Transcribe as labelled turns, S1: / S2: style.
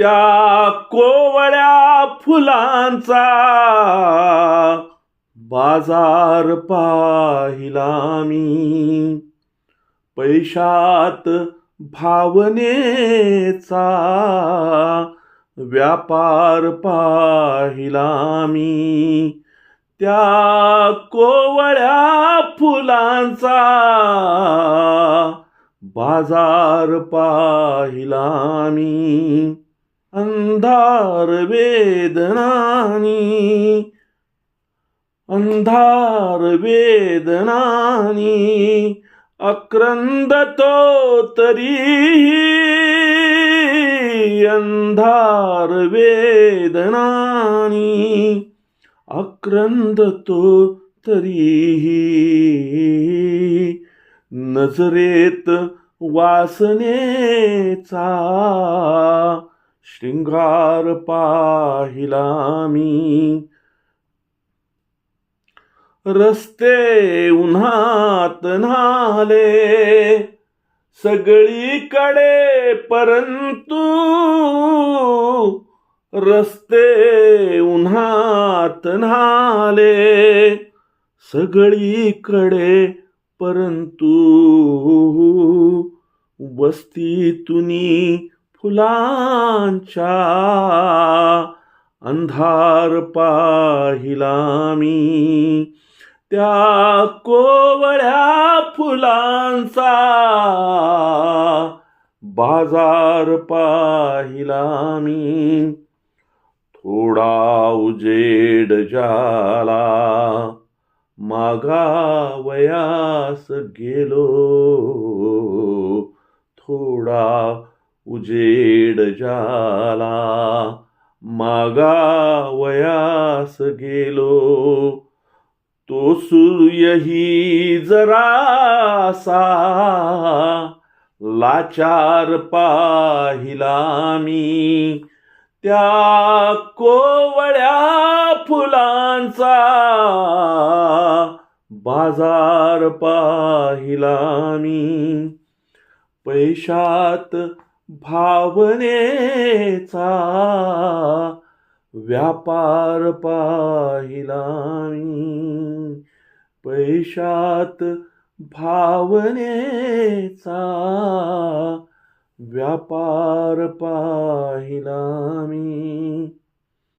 S1: त्या कोवळ्या फुलांचा बाजार पाहिला मी. पैशात भावनेचा व्यापार पाहिला मी. त्या कोवळ्या फुलांचा बाजार पाहिला मी. अंधार वेदनानी अंधार वेदनानी अक्रंदतो तरी अंधार वेदनानी अक्रंदतो तरीही नजरेत वासनेचा शृंगार पाहिला मी रस्ते उन्हात न्हाले सगळीकडे परंतु रस्ते उन्हात न्हाले सगळीकडे परंतु वस्तीतुनी फुलांच्या अंधार पाहिला मी त्या कोवळ्या फुलांचा बाजार पाहिला मी थोडा उजेड जाला मागावयास गेलो. थोडा उजेड जाला. मागावयास गेलो. तो सूर्यही जरासा. लाचार पाहिला मी. त्या कोवळ्या फुलांचा बाजार पाहिला मी. पैशात भावनेचा व्यापार पाहिला मी. पैशात भावनेचा व्यापार पाहिला मी.